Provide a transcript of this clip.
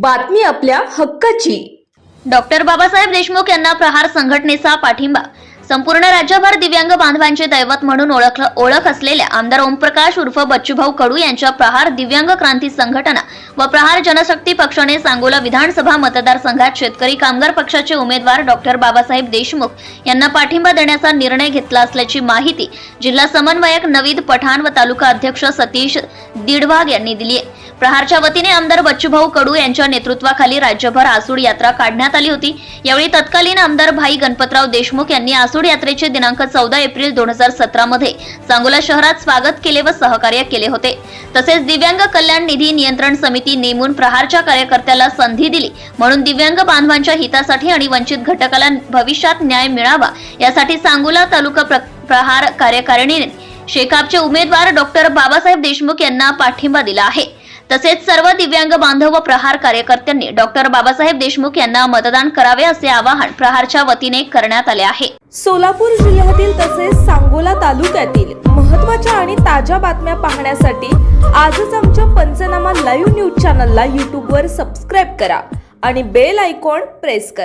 बातमी आपल्या हक्काची. डॉक्टर बाबासाहेब देशमुख यांना प्रहार संघटनेचा पाठिंबा. संपूर्ण राज्यभर दिव्यांग बांधवांचे दैवत म्हणून ओळख ओळख असलेल्या आमदार ओमप्रकाश उर्फ बच्चूभाऊ कडू यांच्या प्रहार दिव्यांग क्रांती संघटना व प्रहार जनशक्ती पक्षाने सांगोला विधानसभा मतदारसंघात शेतकरी कामगार पक्षाचे उमेदवार डॉक्टर बाबासाहेब देशमुख यांना पाठिंबा देण्याचा निर्णय घेतला असल्याची माहिती जिल्हा समन्वयक नवीद पठाण व तालुका अध्यक्ष सतीश दिडवाग यांनी दिली आहे. प्रहारच्या वतीने आमदार बच्चूभाऊ कडू यांच्या नेतृत्वाखाली राज्यभर आसूड यात्रा काढण्यात आली होती. यावेळी तत्कालीन आमदार भाई गणपतराव देशमुख यांनी आसूड यात्रेचे दिनांक चौदा एप्रिल दोन हजार सतरा मध्ये सांगोला शहरात स्वागत केले व सहकार्य केले होते. तसेच दिव्यांग कल्याण निधी नियंत्रण समिती नेमून प्रहारच्या कार्यकर्त्याला संधी दिली. म्हणून दिव्यांग बांधवांच्या हितासाठी आणि वंचित घटकाला भविष्यात न्याय मिळावा यासाठी सांगोला तालुका प्र- प्रहार कार्यकारिणीने शेकापचे उमेदवार डॉक्टर बाबासाहेब देशमुख यांना पाठिंबा दिला आहे. तसेच सर्व दिव्यांग बांधव व प्रहार कार्यकर्त्यांनी डॉक्टर बाबासाहेब देशमुख यांना मतदान करावे असे आवाहन प्रहारच्या वतीने करण्यात आले आहे. सोलापूर जिल्ह्यातील तसेच सांगोला तालुक्यातील महत्त्वाच्या आणि ताज्या बातम्या पाहण्यासाठी आजच आमच्या पंचनामा लाईव्ह न्यूज चॅनलला यूट्यूबवर सबस्क्राईब करा आणि बेल आयकॉन प्रेस करा.